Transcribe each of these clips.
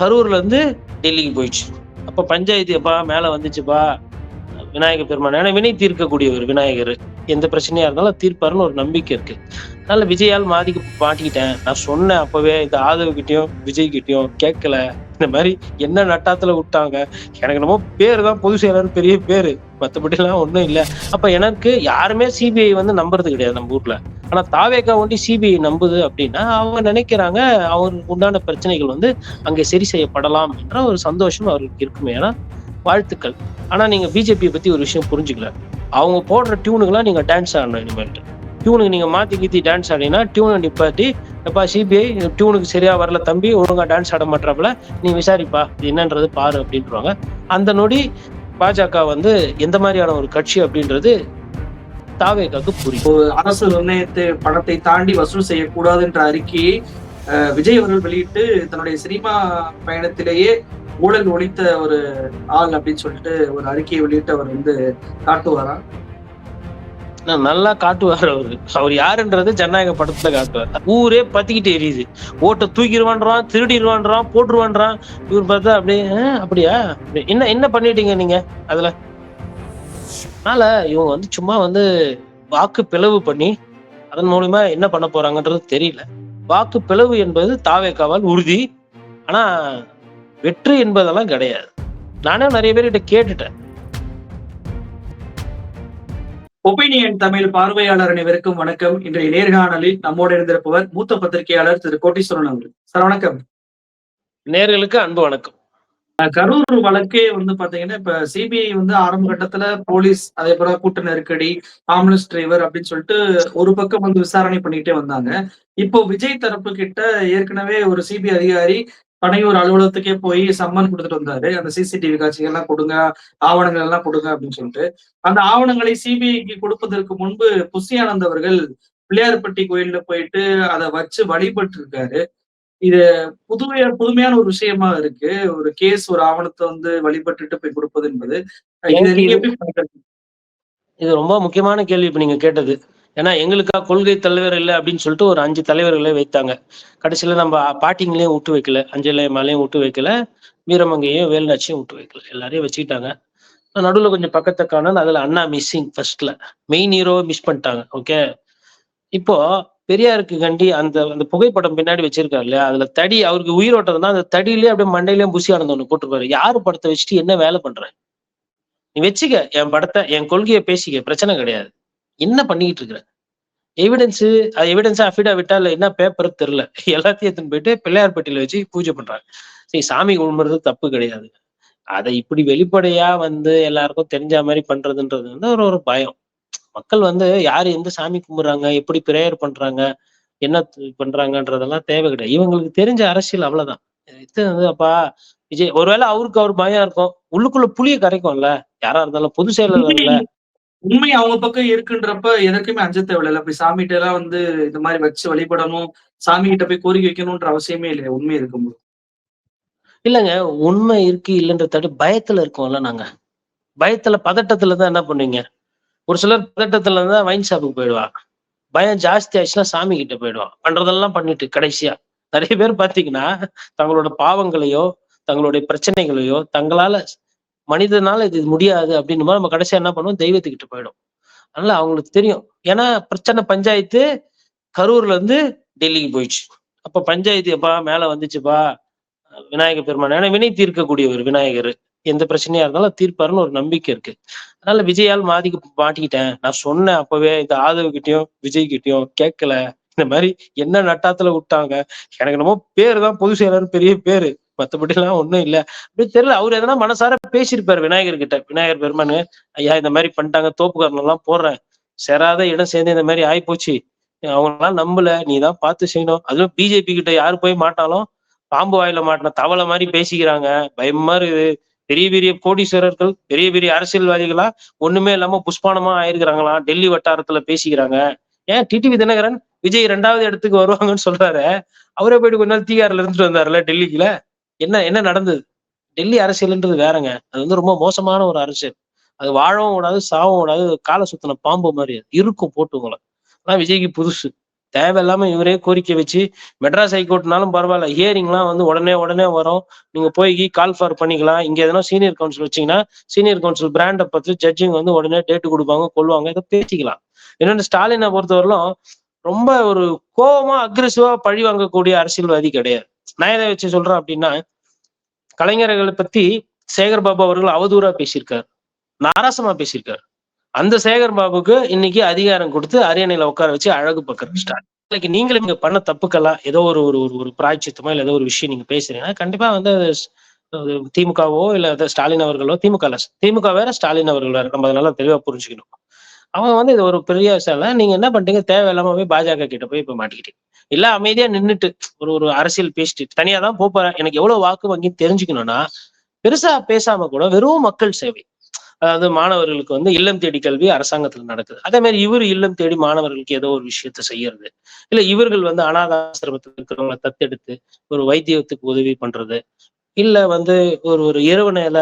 கரூர்ல இருந்து டெல்லிக்கு போயிடுச்சு. அப்ப பஞ்சாயத்து எப்பா மேல வந்துச்சுப்பா விநாயகர் பெருமான். ஏன்னா வினை தீர்க்கக்கூடியவர் விநாயகர். எந்த பிரச்சனையா இருந்தாலும் தீர்ப்பாருன்னு ஒரு நம்பிக்கை இருக்கு. அதனால விஜயால் மாதிக்கு மாட்டிக்கிட்டேன். நான் சொன்னேன் அப்பவே இந்த ஆதவ கிட்டயும் விஜய் கிட்டயும் கேட்கல. இந்த மாதிரி என்ன நட்டாத்துல விட்டாங்க? எனக்கு என்னமோ பேரு தான் பொது செயலர் பெரிய பேரு. மற்றபடிலாம் எல்லாம் இல்லை. அப்போ அப்ப எனக்கு யாருமே சிபிஐ வந்து நம்புறது கிடையாது நம்ம ஊர்ல. ஆனா தாவேக்கா ஒண்டி சிபிஐ நம்புது அப்படின்னா அவங்க நினைக்கிறாங்க அவருக்கு உண்டான பிரச்சனைகள் வந்து அங்கே சரி செய்யப்படலாம் என்ற ஒரு சந்தோஷம் அவருக்கு இருக்குமே. ஏன்னா வாழ்த்துக்கள். ஆனா நீங்க பிஜேபியை பத்தி ஒரு விஷயம் புரிஞ்சுக்கல. அவங்க போடுற டியூனுக்கெல்லாம் நீங்க டான்ஸ் ஆடணும் இனிமேல்ட்டு. டியூனுக்கு நீங்க மாத்தி கீத்தி டான்ஸ் ஆடினா டியூனை நிப்பாட்டி எப்பா சிபிஐ டியூனுக்கு சரியா வரல தம்பி. ஒழுங்கா டான்ஸ் ஆட மாட்டாப்புல நீ விசாரிப்பா. இது என்னன்றது பாரு அப்படின்றாங்க அந்த நொடி பாஜக வந்து எந்த மாதிரியான ஒரு கட்சி அப்படின்றது தாவேக்காக்கு புரியும். அரசு நிர்ணயத்தை பணத்தை தாண்டி வசூல் செய்யக்கூடாதுன்ற அறிக்கையை அஹ், விஜய் அவர்கள் வெளியிட்டு தன்னுடைய சினிமா பயணத்திலேயே ஊழல் ஒழித்த ஒரு ஆள் அப்படின்னு சொல்லிட்டு ஒரு அறிக்கையை வெளியிட்டு அவர் வந்து காட்டுவாராம். நல்லா காட்டுவார் அவரு. அவர் யாருன்றது ஜனநாயக படத்துல காட்டுவார். ஊரே பத்திக்கிட்டு எரியுது. ஓட்டை தூக்கிடுவான்றான் திருடிடுவான்றான் போட்டுருவான்றான். இவர் பார்த்தா அப்படியே அப்படியா? அப்படி- என்ன என்ன பண்ணிட்டீங்க நீங்க அதுல? அதனால இவங்க வந்து சும்மா வந்து வாக்கு பிளவு பண்ணி அதன் மூலியமா என்ன பண்ண போறாங்கன்றது தெரியல. வாக்கு பிளவு என்பது தாவேக்காவால் உறுதி. ஆனா வெற்றி என்பதெல்லாம் கிடையாது. நானே நிறைய பேர்கிட்ட கேட்டுட்டேன். ஒப்பீனியன் தமிழ் பார்வையாளர் அனைவருக்கும் வணக்கம். இன்றைய நேர்காணலில் நம்மோடு இருந்திருப்பவர் மூத்த பத்திரிகையாளர் திரு கோட்டீஸ்வரன் அவர்கள். சார் வணக்கம். நேர்களுக்கு அன்பு வணக்கம். கரூர் வழக்கே வந்து பாத்தீங்கன்னா இப்ப சிபிஐ வந்து ஆரம்ப கட்டத்துல போலீஸ் அதே போல கூட்ட நெருக்கடி ஆம்புலன்ஸ் டிரைவர் அப்படின்னு சொல்லிட்டு ஒரு பக்கம் வந்து விசாரணை பண்ணிக்கிட்டே வந்தாங்க. இப்போ விஜய் தரப்பு கிட்ட ஏற்கனவே ஒரு சிபிஐ அதிகாரி பனையூர் அலுவலகத்துக்கே போய் சம்மன் கொடுத்துட்டு வந்தாரு. அந்த சிசிடிவி காட்சிகள் எல்லாம் கொடுங்க ஆவணங்கள் எல்லாம் கொடுங்க அப்படின்னு சொல்லிட்டு. அந்த ஆவணங்களை சிபிஐக்கு கொடுப்பதற்கு முன்பு புஷியானந்த் அவர்கள் பிள்ளையார்பட்டி கோயில்ல போயிட்டு அதை வச்சு வழிபட்டு இருக்காரு இது புதுமையா புதுமையான ஒரு விஷயமா இருக்கு. ஒரு கேஸ் ஒரு ஆவணத்தை வந்து வழிபட்டுட்டு போய் கொடுப்பது என்பது. இது ரொம்ப முக்கியமான கேள்வி இப்ப நீங்க கேட்டது. ஏன்னா எங்களுக்கா கொள்கை தலைவர் இல்லை அப்படின்னு சொல்லிட்டு ஒரு அஞ்சு தலைவர்களை வைத்தாங்க. கடைசியில நம்ம பாட்டிங்களையும் விட்டு வைக்கல அஞ்சலை மலையும் விட்டு வைக்கல வீரமங்கையும் வேலுநாச்சியும் விட்டு வைக்கல. எல்லாரையும் வச்சுக்கிட்டாங்க. நடுவுல கொஞ்சம் பக்கத்தை காணும் அதுல அண்ணா மிஸ்ஸிங் ஃபர்ஸ்ட்ல மெயின் ஹீரோ மிஸ் பண்ணிட்டாங்க ஓகே இப்போ பெரியாருக்கு கண்டி அந்த அந்த புகைப்படம் பின்னாடி வச்சிருக்காரு இல்லையா? அதுல தடி அவருக்கு உயிரோட்டம் தான் அந்த தடியிலே அப்படியே மண்டையிலயும் புசி ஆனந்த ஒண்ணு போட்டிருப்பாரு. யாரு படத்தை வச்சுட்டு என்ன வேலை பண்ற? நீ வச்சுக்க என் படத்தை என் கொள்கையை பேசிக்க பிரச்சனை கிடையாது. என்ன பண்ணிக்கிட்டு இருக்கிற? எவிடன்ஸ் அது எவிடன்ஸ் அஃபிடாவிட்டா இல்ல என்ன பேப்பர் தெரியல. எல்லாத்தையும் எடுத்துன்னு போயிட்டு பிள்ளையார்பட்டியில வச்சு பூஜை பண்றாங்க. சரி சாமி கும்பிடுறது தப்பு கிடையாது. அதை இப்படி வெளிப்படையா வந்து எல்லாருக்கும் தெரிஞ்ச மாதிரி பண்றதுன்றது வந்து ஒரு ஒரு பயம். மக்கள் வந்து யாரு எந்த சாமி கும்பிடுறாங்க எப்படி பிரேயர் பண்றாங்க என்ன பண்றாங்கன்றதெல்லாம் தேவை கிடையாது. இவங்களுக்கு தெரிஞ்ச அரசியல் அவ்வளவுதான். இது வந்து அப்பா விஜய் ஒருவேளை அவருக்கு அவர் பயம் இருக்கும். உள்ளுக்குள்ள புளிய கரைக்கும்ல. யாரா இருந்தாலும் பொது செயலர்ல உண்மை அவங்க பக்கம் இருக்குன்றப்ப எதற்குமே அஞ்ச தேவையில்ல. போய் சாமிகிட்ட எல்லாம் வந்து இந்த மாதிரி வச்சு வழிபடணும் சாமி கிட்ட போய் கோரிக்கை வைக்கணும்ன்ற அவசியமே இல்லையா உண்மை இருக்கும்போது. இல்லைங்க உண்மை இருக்கு இல்லைன்ற பயத்துல இருக்கோம்ல நாங்க. பயத்துல பதட்டத்துல தான் என்ன பண்ணுவீங்க? ஒரு சிலர் பதட்டத்துல தான் வைன் ஷாப்புக்கு போயிடுவா. பயம் ஜாஸ்தி ஆயிடுச்சுன்னா சாமி கிட்ட போயிடுவான் பண்றதெல்லாம் பண்ணிட்டு கடைசியா. நிறைய பேர் பாத்தீங்கன்னா தங்களோட பாவங்களையோ தங்களுடைய பிரச்சனைகளையோ தங்களால மனிதனால இது முடியாது அப்படின்னு நம்ம கடைசியா என்ன பண்ணுவோம்? தெய்வத்துக்கிட்ட போயிடும். அதனால அவங்களுக்கு தெரியும். ஏன்னா பிரச்சனை பஞ்சாயத்து கரூர்ல இருந்து டெல்லிக்கு போயிடுச்சு. அப்ப பஞ்சாயத்து எப்பா மேல வந்துச்சுப்பா விநாயகர் பெருமான். ஏன்னா வினை தீர்க்கக்கூடியவர் விநாயகர். எந்த பிரச்சனையா இருந்தாலும் தீர்ப்பாருன்னு ஒரு நம்பிக்கை இருக்கு. அதனால விஜயால் மாதிக்கு மாட்டிக்கிட்டேன். நான் சொன்னேன் அப்பவே இந்த ஆதவ கிட்டயும் விஜய் கிட்டயும் கேட்கல. இந்த மாதிரி என்ன நட்டாத்துல விட்டாங்க? எனக்கு என்னமோ பேரு தான் பொது செயலர் பெரிய பேரு. மத்தபடி எல்லாம் ஒண்ணும் இல்ல. அப்படி தெரியல அவர் எதனா மனசார பேசியிருப்பாரு விநாயகர் கிட்ட விநாயகர் பெருமானு ஐயா இந்த மாதிரி பண்ணிட்டாங்க தோப்புக்காரன் எல்லாம் போடுறேன் சேராத இடம் சேர்ந்து இந்த மாதிரி ஆயிப்போச்சு. அவங்களாம் நம்பல நீ தான் பார்த்து செய்யணும். அதுவும் பிஜேபி கிட்ட யாரு போய் மாட்டாலும் பாம்பு வாயில மாட்டின தவளை மாதிரி பேசிக்கிறாங்க. பயமா இருக்குது. பெரிய பெரிய கோடீஸ்வரர்கள் பெரிய பெரிய அரசியல்வாதிகளா ஒண்ணுமே இல்லாம புஷ்பானமா ஆயிருக்கிறாங்களாம் டெல்லி வட்டாரத்துல பேசிக்கிறாங்க. ஏன் டிடிவி தினகரன் விஜய் ரெண்டாவது இடத்துக்கு வருவாங்கன்னு சொல்றாரு. அவரே போயிட்டு கொஞ்ச நாள் தீகாரில இருந்துட்டு வந்தாருல டெல்லிக்குல என்ன என்ன நடந்தது? டெல்லி அரசியல்ன்றது வேறங்க. அது வந்து ரொம்ப மோசமான ஒரு அரசியல். அது வாழவும் கூடாது சாவும் கூடாது காலை சுத்தின பாம்பு மாதிரி. அது இருக்கும் போட்டுங்களை அதான் விஜய்க்கு புதுசு. தேவையில்லாம இவரே கோரிக்கை வச்சு மெட்ராஸ் ஹைகோர்ட்னாலும் பரவாயில்ல. ஹியரிங்லாம் வந்து உடனே உடனே வரும். நீங்க போய் கால் ஃபார் பண்ணிக்கலாம். இங்க எதனா சீனியர் கவுன்சில் வச்சீங்கன்னா சீனியர் கவுன்சில் பிராண்டை பத்தி ஜட்ஜிங் வந்து உடனே டேட்டு கொடுப்பாங்க கொள்வாங்க இதை பேசிக்கலாம். இன்னொன்று ஸ்டாலினை பொறுத்தவரையிலும் ரொம்ப ஒரு கோபமா அக்ரெசிவா பழி வாங்கக்கூடிய அரசியல்வாதி கிடையாது. நான் எதை வச்சு சொல்றேன் அப்படின்னா கலைஞர்களை பத்தி சேகர் பாபு அவர்கள் அவதூறா பேசியிருக்காரு. நாராசமா பேசியிருக்காரு. அந்த சேகர் பாபுக்கு இன்னைக்கு அதிகாரம் கொடுத்து அரியணையில உட்கார வச்சு அழகு பார்க்கற ஸ்டார்ட் இன்னைக்கு நீங்களும் இங்க பண்ண தப்புக்கெல்லாம் ஏதோ ஒரு ஒரு ஒரு ஒரு பிராய்ச்சித்தமோ இல்ல ஏதோ ஒரு விஷயம் நீங்க பேசுறீங்கன்னா கண்டிப்பா வந்து திமுகவோ இல்ல ஸ்டாலின் அவர்களோ திமுக திமுக வேற ஸ்டாலின் அவர்கள் வேற. நம்ம அதனால தெளிவா புரிஞ்சுக்கணும். அவங்க வந்து இது ஒரு பெரிய விஷயம் இல்லை. நீங்க என்ன பண்ணிட்டீங்க? தேவையில்லாம போய் பாஜக கிட்ட போய் இப்ப மாட்டிக்கிட்டீங்க. இல்ல அமைதியா நின்றுட்டு ஒரு ஒரு அரசியல் பேசிட்டு தனியா தான் போறேன். எனக்கு எவ்வளவு வாக்கு வங்கின்னு தெரிஞ்சுக்கணும்னா பெருசா பேசாம கூட வெறும் மக்கள் சேவை. அதாவது மாணவர்களுக்கு வந்து இல்லம் தேடி கல்வி அரசாங்கத்துல நடக்குது. அதே மாதிரி இவர் இல்லம் தேடி மாணவர்களுக்கு ஏதோ ஒரு விஷயத்த செய்யறது. இல்ல இவர்கள் வந்து அனாதாசிரமத்தில் இருக்கிறவங்களை தத்தெடுத்து ஒரு வைத்தியத்துக்கு உதவி பண்றது. இல்ல வந்து ஒரு ஒரு இரவு நேர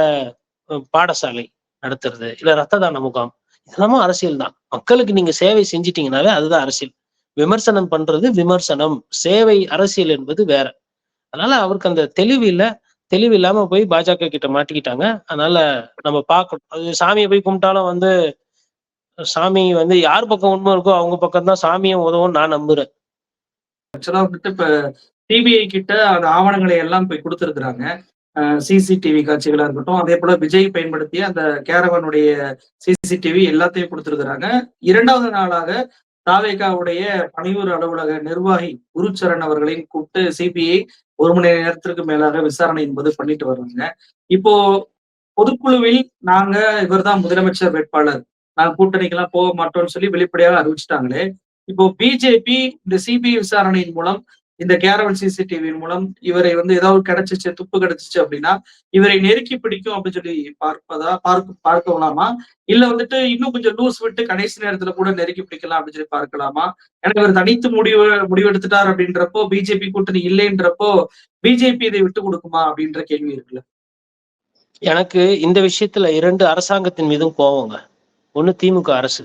பாடசாலை நடத்துறது. இல்ல ரத்த தான முகாம். இதெல்லாமும் அரசியல் தான். மக்களுக்கு நீங்க சேவை செஞ்சிட்டீங்கனாவே அதுதான் அரசியல். விமர்சனம் பண்றது விமர்சனம். சேவை அரசியல் என்பது வேற. அதனால அவருக்கு அந்த தெளிவு இல்ல. தெளிவு இல்லாம போய் பாஜக கிட்ட மாட்டிக்கிட்டாங்க. அதனால நம்ம பார்க்கணும் அது சாமியை போய் கும்பிட்டாலும் வந்து சாமி வந்து யார் பக்கம் உண்மை இருக்கோ அவங்க பக்கம் தான் சாமியும் உதவும் நான் நம்புறேன். ஆக்சுவலா வந்துட்டு இப்ப சிபிஐ கிட்ட அந்த ஆவணங்களை எல்லாம் போய் கொடுத்துருக்குறாங்க. சிசிடிவி காட்சிகளா இருக்கட்டும் அதே போல விஜய் பயன்படுத்திய அந்த கேரவனுடைய சிசிடிவி எல்லாத்தையும் கொடுத்திருக்கிறாங்க. இரண்டாவது நாளாக தாவேகாவுடைய பணியூர் அலுவலக நிர்வாகி குருச்சரண் அவர்களையும் கூப்பிட்டு சிபிஐ ஒரு மணி நேரத்திற்கு மேலாக விசாரணை என்பது பண்ணிட்டு வர்றாங்க. இப்போ பொதுக்குழுவில் நாங்க இவர்தான் முதலமைச்சர் வேட்பாளர். நாங்க கூட்டணிக்கெல்லாம் போக மாட்டோம்னு சொல்லி வெளிப்படையாக அறிவிச்சிட்டாங்களே. இப்போ பிஜேபி இந்த சிபிஐ விசாரணையின் மூலம் இந்த கேரவன் சிசிடிவியின் மூலம் இவரை வந்து ஏதாவது கிடைச்சிச்சு துப்பு கிடைச்சிச்சு அப்படின்னா இவரை நெருக்கி பிடிக்கும் அப்படின்னு சொல்லி பார்ப்பதா பார்க்க பார்க்கலாமா? இல்ல வந்துட்டு இன்னும் கொஞ்சம் லூஸ் விட்டு கடைசி நேரத்துல கூட நெருக்கி பிடிக்கலாம் அப்படின்னு சொல்லி பார்க்கலாமா? ஏன்னா இவர் தனித்து முடிவு முடிவெடுத்துட்டார் அப்படின்றப்போ பிஜேபி கூட்டணி இல்லைன்றப்போ பிஜேபி இதை விட்டு கொடுக்குமா அப்படின்ற கேள்வி இருக்குல்ல. எனக்கு இந்த விஷயத்துல இரண்டு அரசாங்கத்தின் மீதும் கோவங்க. ஒண்ணு திமுக அரசு.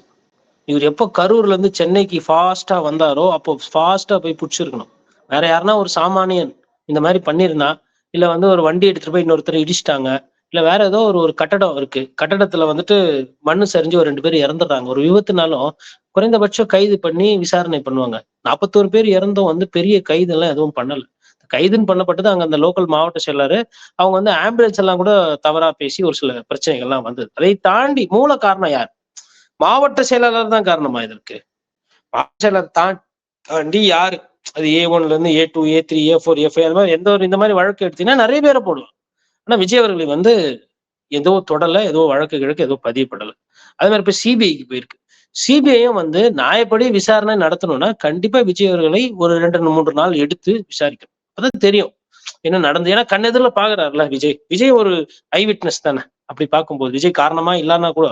இவர் எப்போ கரூர்ல இருந்து சென்னைக்கு ஃபாஸ்டா வந்தாரோ அப்போ ஃபாஸ்டா போய் பிடிச்சிருக்கணும். வேற யாருன்னா ஒரு சாமானியன் இந்த மாதிரி பண்ணியிருந்தா இல்ல வந்து ஒரு வண்டி எடுத்துட்டு போய் இன்னொருத்தர் இடிச்சிட்டாங்க இல்ல வேற ஏதோ ஒரு ஒரு கட்டடம் இருக்கு. கட்டடத்துல வந்துட்டு மண்ணு சரிஞ்சு ஒரு ரெண்டு பேர் இறந்துடுறாங்க. ஒரு விபத்துனாலும் குறைந்தபட்சம் கைது பண்ணி விசாரணை பண்ணுவாங்க. நாற்பத்தோரு பேர் இறந்தும் வந்து பெரிய கைது எல்லாம் எதுவும் பண்ணல. கைதுன்னு பண்ணப்பட்டது அங்க அந்த லோக்கல் மாவட்ட செயலர் அவங்க வந்து ஆம்புலன்ஸ் எல்லாம் கூட தவறா பேசி ஒரு சில பிரச்சனைகள்லாம் வந்தது. அதை தாண்டி மூல காரணம் யார்? மாவட்ட செயலாளர் தான் காரணமா இதற்கு. மாவட்ட செயலர் தா- தாண்டி யாரு அது ஏ ஒன்ல இருந்து A two A three A four A five அது மாதிரி எந்த ஒரு இந்த மாதிரி வழக்கு எடுத்தீங்கன்னா நிறைய பேரை போடலாம் ஆனா விஜய் அவர்களை வந்து ஏதோ தொடல ஏதோ வழக்கு கிழக்கு ஏதோ பதியப்படலை அதே மாதிரி இப்ப சிபிஐக்கு போயிருக்கு. சிபிஐயும் வந்து நியாயப்படி விசாரணை நடத்தணும்னா கண்டிப்பா விஜய் அவர்களை ஒரு ரெண்டு மூன்று நாள் எடுத்து விசாரிக்கணும். அப்பதான் தெரியும் என்ன நடந்தது. ஏன்னா கண்ணெதிரில் பாக்குறாருல விஜய். விஜய் ஒரு ஐ விட்னஸ் தானே. அப்படி பார்க்கும்போது விஜய் காரணமா இல்லைன்னா கூட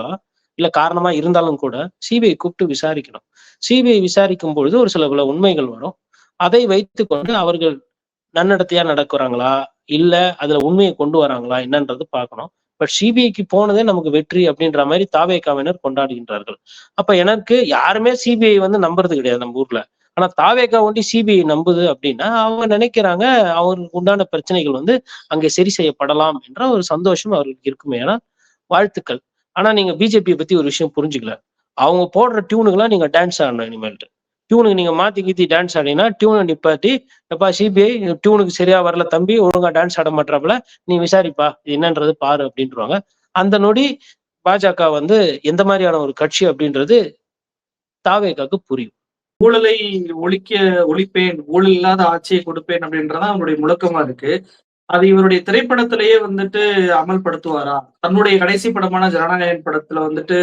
இல்ல காரணமா இருந்தாலும் கூட சிபிஐ கூப்பிட்டு விசாரிக்கணும். சிபிஐ விசாரிக்கும் பொழுது ஒரு சில பல உண்மைகள் வரும். அதை வைத்துக்கொண்டு அவர்கள் நன்னடத்தையா நடக்கிறாங்களா? இல்ல அதுல உண்மையை கொண்டு வராங்களா? என்னன்றது பார்க்கணும். பட் சிபிஐக்கு போனதே நமக்கு வெற்றி அப்படின்ற மாதிரி தாவேக்காவினர் கொண்டாடுகின்றார்கள். அப்ப எனக்கு யாருமே சிபிஐ வந்து நம்புறது கிடையாது நம்ம ஊர்ல. ஆனா தாவேக்கா ஒண்டி சிபிஐ நம்புது அப்படின்னா அவங்க நினைக்கிறாங்க அவங்களுக்கு உண்டான பிரச்சனைகள் வந்து அங்கே சரி செய்யப்படலாம் என்ற ஒரு சந்தோஷம் அவர்களுக்கு இருக்குமே. ஏன்னா வாழ்த்துக்கள். ஆனா நீங்க பிஜேபியை பத்தி ஒரு விஷயம் புரிஞ்சுக்கல. அவங்க போடுற டியூனுக்கெல்லாம் நீங்க டான்ஸ் ஆடணும் இனிமேல்ட்டு. டியூனுக்கு நீங்க மாத்தி கீத்தி டான்ஸ் ஆடினா டியூனை நிப்பாட்டி எப்பா சிபிஐ டியூனுக்கு சரியா வரல தம்பி ஒழுங்கா டான்ஸ் ஆட மாட்டாப்புல நீ விசாரிப்பா இது என்னன்றது பாரு அப்படின்றாங்க அந்த நொடி பாஜக வந்து எந்த மாதிரியான ஒரு கட்சி அப்படின்றது தாவேகாக்கு புரியும். ஊழலை ஒழிக்க ஒழிப்பேன் ஊழல் இல்லாத ஆட்சியை கொடுப்பேன் அப்படின்றதான் அவருடைய முழக்கமா இருக்கு. அது இவருடைய திரைப்படத்திலேயே வந்துட்டு அமல்படுத்துவாரா? தன்னுடைய கடைசி படமான ஜனநாயகன் படத்துல வந்துட்டு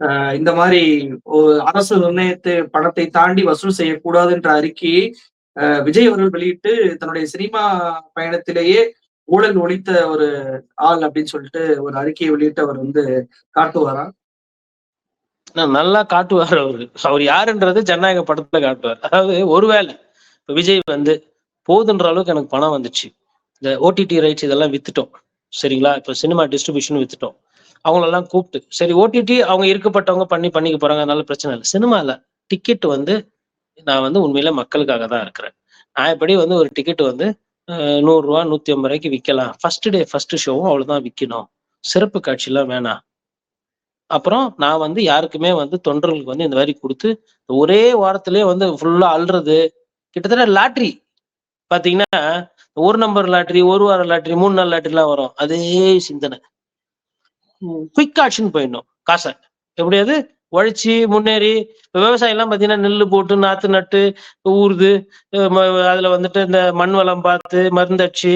ஆஹ் இந்த மாதிரி ஒரு அரசு நிர்ணயத்து பணத்தை தாண்டி வசூல் செய்யக்கூடாதுன்ற அறிக்கையை விஜய் அவர்கள் வெளியிட்டு தன்னுடைய சினிமா பயணத்திலேயே ஊழல் ஒழித்த ஒரு ஆள் அப்படின்னு சொல்லிட்டு ஒரு அறிக்கையை வெளியிட்டு அவர் வந்து காட்டுவாரா? நான் நல்லா காட்டுவார் அவரு. அவர் யாருன்றது ஜனநாயக படத்துல காட்டுவார். அதாவது ஒருவேளை விஜய் வந்து போதுன்ற அளவுக்கு எனக்கு பணம் வந்துச்சு. இந்த ஓடிடி ரைட்ஸ் இதெல்லாம் வித்துட்டோம். சரிங்களா? இப்போ சினிமா டிஸ்ட்ரிபியூஷன் வித்துட்டோம். அவங்களெல்லாம் கூப்பிட்டு சரி ஓடிடி அவங்க இருக்கப்பட்டவங்க பண்ணி பண்ணிக்க போறாங்க அதனால பிரச்சனை இல்லை. சினிமாவில் டிக்கெட் வந்து நான் வந்து உண்மையில மக்களுக்காக தான் இருக்கிறேன். நான் எப்படி வந்து ஒரு டிக்கெட் வந்து நூறுரூவா நூற்றி நூத்தி ஐம்பது ரூபாய்க்கு விற்கலாம். ஃபர்ஸ்ட் டே ஃபர்ஸ்ட் ஷோவும் அவ்வளவுதான் விற்கணும் சிறப்பு காட்சியெல்லாம் வேணாம். அப்புறம் நான் வந்து யாருக்குமே வந்து தொண்டர்களுக்கு வந்து இந்த மாதிரி கொடுத்து ஒரே வாரத்திலே வந்து ஃபுல்லா அல்றது. கிட்டத்தட்ட லாட்ரி. பாத்தீங்கன்னா ஒரு நம்பர் லாட்ரி ஒரு வார லாட்ரி மூணு நாள் லாட்ரிலாம் வரும். அதே சிந்தனை. குயிக் ஆக்ஷன் போயிடணும். காசை. எப்படியாவது உழைச்சி முன்னேறி இப்ப விவசாயம் எல்லாம் பாத்தீங்கன்னா நெல்லு போட்டு நாத்து நட்டு ஊறுது அதுல வந்துட்டு இந்த மண் வளம் பார்த்து மருந்தடிச்சு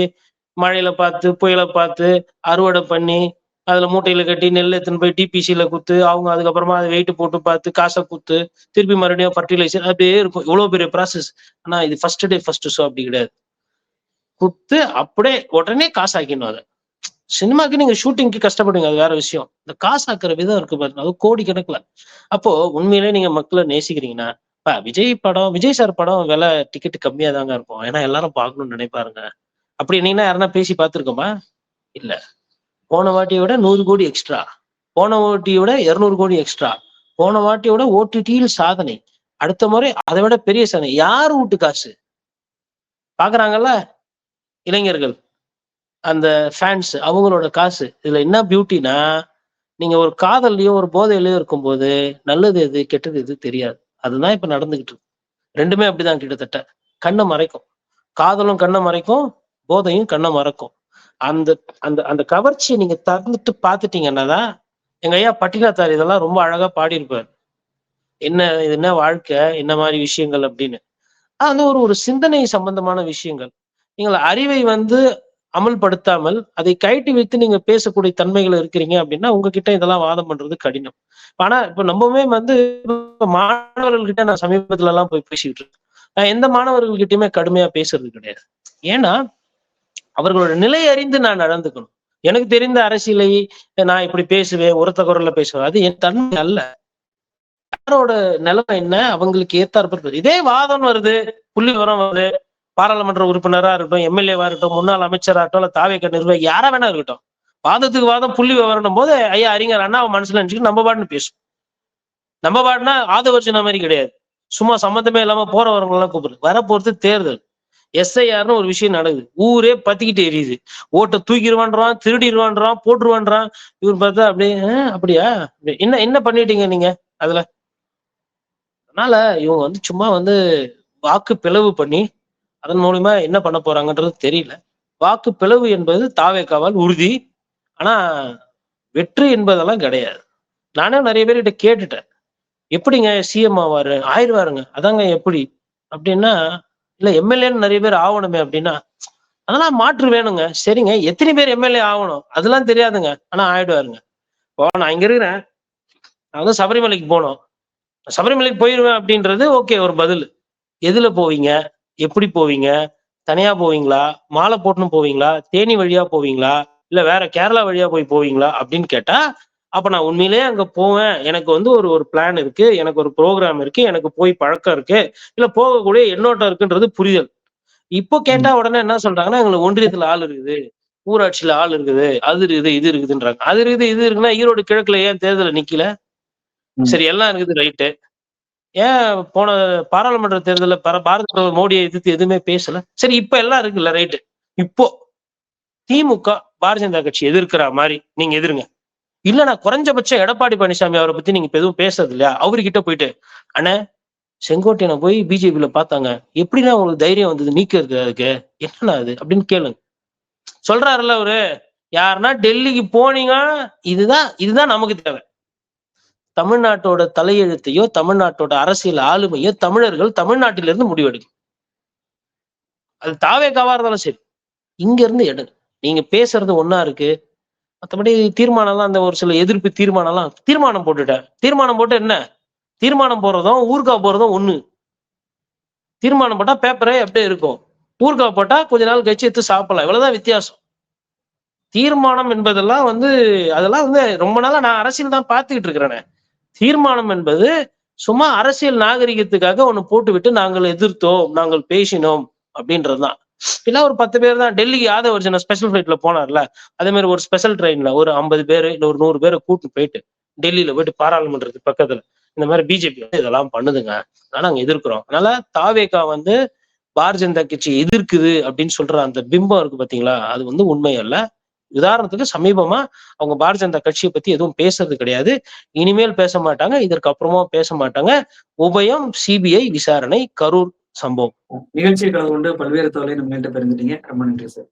மழையில பார்த்து புயலை பார்த்து அறுவடை பண்ணி அதுல மூட்டையில கட்டி நெல் எடுத்துன்னு போய் டிபிசியில குத்து அவங்க அதுக்கப்புறமா அதை வெயிட் போட்டு பார்த்து காசை குத்து திருப்பி மறுபடியும் ஃபர்டிலைசர் அப்படியே இருக்கும். இவ்வளவு பெரிய ப்ராசஸ் ஆனா இது ஃபர்ஸ்ட் டே ஃபர்ஸ்ட் ஷோ அப்படி கிடையாது. குத்து அப்படியே உடனே காசாக்கணும் அதை. சினிமாக்கு நீங்க ஷூட்டிங்க்கு கஷ்டப்படுங்க அது வேற விஷயம். இந்த காசாக்குற விதம் இருக்கு பாருங்க அது கோடி கணக்குல. அப்போ உண்மையிலே நீங்க மக்களை நேசிக்கிறீங்கன்னா விஜய் படம் விஜய் சார் படம் விலை டிக்கெட் கம்மியா தாங்க இருக்கும். ஏன்னா எல்லாரும் பார்க்கணும்னு நினைப்பாருங்க. அப்படி நீங்கன்னா யாருன்னா பேசி பார்த்திருக்கோமா? இல்ல. போன வாட்டியை விட நூறு கோடி எக்ஸ்ட்ரா போன வாட்டியை விட இருநூறு கோடி எக்ஸ்ட்ரா போன வாட்டியை விட ஓடிடியில் சாதனை. அடுத்த முறை அதை விட பெரிய சாதனை. யார் வீட்டு காசு? பாக்குறாங்கல்ல இளைஞர்கள் அந்த ஃபேன்ஸ் அவங்களோட காசு. இதுல என்ன பியூட்டினா நீங்க ஒரு காதல்லையோ ஒரு போதையிலயோ இருக்கும்போது நல்லது எது கெட்டது எது தெரியாது. அதுதான் இப்ப நடந்துகிட்டு இருக்கு. ரெண்டுமே அப்படிதான் கிட்டத்தட்ட. கண்ணை மறைக்கும். காதலும் கண்ணை மறைக்கும் போதையும் கண்ணை மறைக்கும். அந்த அந்த அந்த கவர்ச்சியை நீங்க திறந்துட்டு பாத்துட்டீங்கன்னா தான் எங்க ஐயா பட்டினத்தார் இதெல்லாம் ரொம்ப அழகா பாடியிருப்பார். என்ன இது என்ன வாழ்க்கை என்ன மாதிரி விஷயங்கள் அப்படின்னு. அது ஒரு ஒரு சிந்தனை சம்பந்தமான விஷயங்கள். நீங்கள் அறிவை வந்து அமல்படுத்தாமல் அதை கைட்டு வைத்து நீங்க பேசக்கூடிய தன்மைகள் இருக்கிறீங்க அப்படின்னா உங்ககிட்ட இதெல்லாம் வாதம் பண்றது கடினம். ஆனா இப்ப நம்மவுமே வந்து மாணவர்கள்கிட்ட நான் சமீபத்துல எல்லாம் போய் பேசிக்கிட்டு இருக்கேன். நான் எந்த மாணவர்கள்கிட்டயுமே கடுமையா பேசுறது கிடையாது. ஏன்னா அவர்களோட நிலை அறிந்து நான் நடந்துக்கணும். எனக்கு தெரிந்த அரசியலை நான் இப்படி பேசுவேன் ஒருத்த குரல்ல பேசுவேன். அது என் தன்மை அல்ல. யாரோட நிலைமை என்ன? அவங்களுக்கு ஏத்தாற்பது இதே வாதம் வருது புள்ளி விவரம் வருது. பாராளுமன்ற உறுப்பினரா இருக்கட்டும் எம்எல்ஏவா இருக்கட்டும் முன்னாள் அமைச்சராகட்டும் இருக்கட்டும் இல்ல தாவேக்க நிர்வாகி யாரா வேணா இருக்கட்டும் வாதத்துக்கு வாதம் புள்ளி விவரம் போது ஐயா அறிஞர் அண்ணா அவன் மனசுல நினைச்சுட்டு நம்ம பாட்டுன்னு பேசும் நம்ம பாட்டுனா ஆதவர்ஜன மாதிரி கிடையாது. சும்மா சம்மந்தமே இல்லாம போற வரவங்க எல்லாம் கூப்பிடுது வர போறது தேர்தல். எஸ்ஐஆர்னு ஒரு விஷயம் நடக்குது. ஊரே பத்திக்கிட்டு எரியுது. ஓட்டை தூக்கிடுவான்றான் திருடிடுவான்றான் போட்டுருவான்றான். இவர் பார்த்தா அப்படியே? அப்படியா என்ன என்ன பண்ணிட்டீங்க நீங்க? அதுல. அதனால இவங்க வந்து சும்மா வந்து வாக்கு பிளவு பண்ணி அதன் மூலியமா என்ன பண்ண போறாங்கன்றது தெரியல. வாக்கு பிளவு என்பது தாவேக்காவால் உறுதி. ஆனா வெற்றி என்பதெல்லாம் கிடையாது. நானே நிறைய பேர்கிட்ட கேட்டுட்டேன். எப்படிங்க சிஎம் ஆவாரு? ஆயிடுவாருங்க. அதாங்க எப்படி? அப்படின்னா இல்ல எம்எல்ஏன்னு நிறைய பேர் ஆகணுமே அப்படின்னா அதெல்லாம் மாற்று வேணுங்க. சரிங்க எத்தனை பேர் எம்எல்ஏ ஆகணும் அதெல்லாம் தெரியாதுங்க. ஆனா ஆயிடுவாருங்க. ஓ நான் இங்க இருக்கிறேன். நான் வந்து சபரிமலைக்கு போனோம் சபரிமலைக்கு போயிருவேன் அப்படின்றது ஓகே ஒரு பதில். எதுல போவீங்க? எப்படி போவீங்க? தனியா போவீங்களா? மாலை போட்டுன்னு போவீங்களா? தேனி வழியா போவீங்களா? இல்ல வேற கேரளா வழியா போய் போவீங்களா? அப்படின்னு கேட்டா அப்ப நான் உண்மையிலேயே அங்க போவேன். எனக்கு வந்து ஒரு ஒரு பிளான் இருக்கு. எனக்கு ஒரு ப்ரோக்ராம் இருக்கு. எனக்கு போய் பழக்கம் இருக்கு. இல்ல போகக்கூடிய எண்ணோட்டம் இருக்குன்றது புரிதல். இப்போ கேட்டா உடனே என்ன சொல்றாங்கன்னா எங்களுக்கு ஒன்றியத்துல ஆள் இருக்குது. ஊராட்சியில ஆள் இருக்குது. அது இருக்குது இது இருக்குதுன்றாங்க. அது இருக்குது இது இருக்குன்னா ஈரோடு கிழக்குல ஏன் தேர்தல் நிக்கல. சரி எல்லாம் இருக்குது ரைட்டு ஏன் போன பாராளுமன்ற தேர்தலில் பர பாரத பிரதமர் மோடியை எதிர்த்து எதுவுமே பேசல? சரி இப்ப எல்லாம் இருக்குல்ல ரைட்டு இப்போ திமுக பாரதிய ஜனதா கட்சி எதிர்க்கிற மாதிரி நீங்க எதிருங்க. இல்ல குறைஞ்சபட்சம் எடப்பாடி பழனிசாமி அவரை பத்தி நீங்க இப்ப எதுவும் பேசுறது இல்லையா? அவர்கிட்ட போயிட்டு அண்ணே செங்கோட்டையனை போய் பிஜேபியில பார்த்தாங்க. எப்படின்னா உங்களுக்கு தைரியம் வந்தது? நீக்கிறது அதுக்கு? என்னன்னா அது அப்படின்னு கேளுங்க. சொல்றாருல்ல அவரு யாருன்னா டெல்லிக்கு போனீங்க இதுதான் இதுதான் நமக்கு தேவை. தமிழ்நாட்டோட தலையெழுத்தையோ தமிழ்நாட்டோட அரசியல் ஆளுமையோ தமிழர்கள் தமிழ்நாட்டிலிருந்து முடிவெடுக்கும். அது தாவே இருந்தாலும் சரி. இங்க இருந்து எடுங்க. நீங்க பேசுறது ஒன்னா இருக்கு. மற்றபடி தீர்மானம்லாம் அந்த ஒரு சில எதிர்ப்பு தீர்மானம்லாம் தீர்மானம் போட்டுட்டேன் தீர்மானம் போட்டு என்ன? தீர்மானம் போடுறதும் ஊர்கா போறதும் ஒண்ணு. தீர்மானம் போட்டா பேப்பரே அப்படியே இருக்கும். ஊர்கா போட்டா கொஞ்ச நாள் கழிச்சு எடுத்து சாப்பிடலாம். இவ்வளவுதான் வித்தியாசம். தீர்மானம் என்பதெல்லாம் வந்து அதெல்லாம் வந்து ரொம்ப நாளா நான் அரசியல் தான் பார்த்துக்கிட்டு இருக்கிறேனே. தீர்மானம் என்பது சும்மா அரசியல் நாகரிகத்துக்காக ஒண்ணு போட்டு விட்டு நாங்கள் எதிர்த்தோம் நாங்கள் பேசினோம் அப்படின்றதுதான். இல்ல ஒரு பத்து பேர் தான் டெல்லிக்கு யாதவ் அர்ஜுனா ஸ்பெஷல் ஃபிளைட்ல போனார்ல அதே மாதிரி ஒரு ஸ்பெஷல் ட்ரெயின்ல ஒரு ஐம்பது பேர் இல்ல ஒரு நூறு பேரை கூட்டு போயிட்டு டெல்லியில போயிட்டு பாராளுமன்றத்துக்கு பக்கத்துல இந்த மாதிரி பிஜேபி வந்து இதெல்லாம் பண்ணுதுங்க. அதனால நாங்க எதிர்க்கிறோம். அதனால தாவேகா வந்து பாரதிய ஜனதா கட்சி எதிர்க்குது அப்படின்னு சொல்ற அந்த பிம்பம் இருக்கு பாத்தீங்களா அது வந்து உண்மை அல்ல. உதாரணத்துக்கு சமீபமா அவங்க பாரதிய ஜனதா கட்சியை பத்தி எதுவும் பேசுறது கிடையாது. இனிமேல் பேச மாட்டாங்க இதற்கு அப்புறமா பேச மாட்டாங்க. உபயம் சிபிஐ விசாரணை கரூர் சம்பவம். நிகழ்ச்சியை கலந்து கொண்டு பல்வேறு தகவலை நம்மகிட்ட பெருந்துட்டீங்க ரொம்ப நன்றி சார்.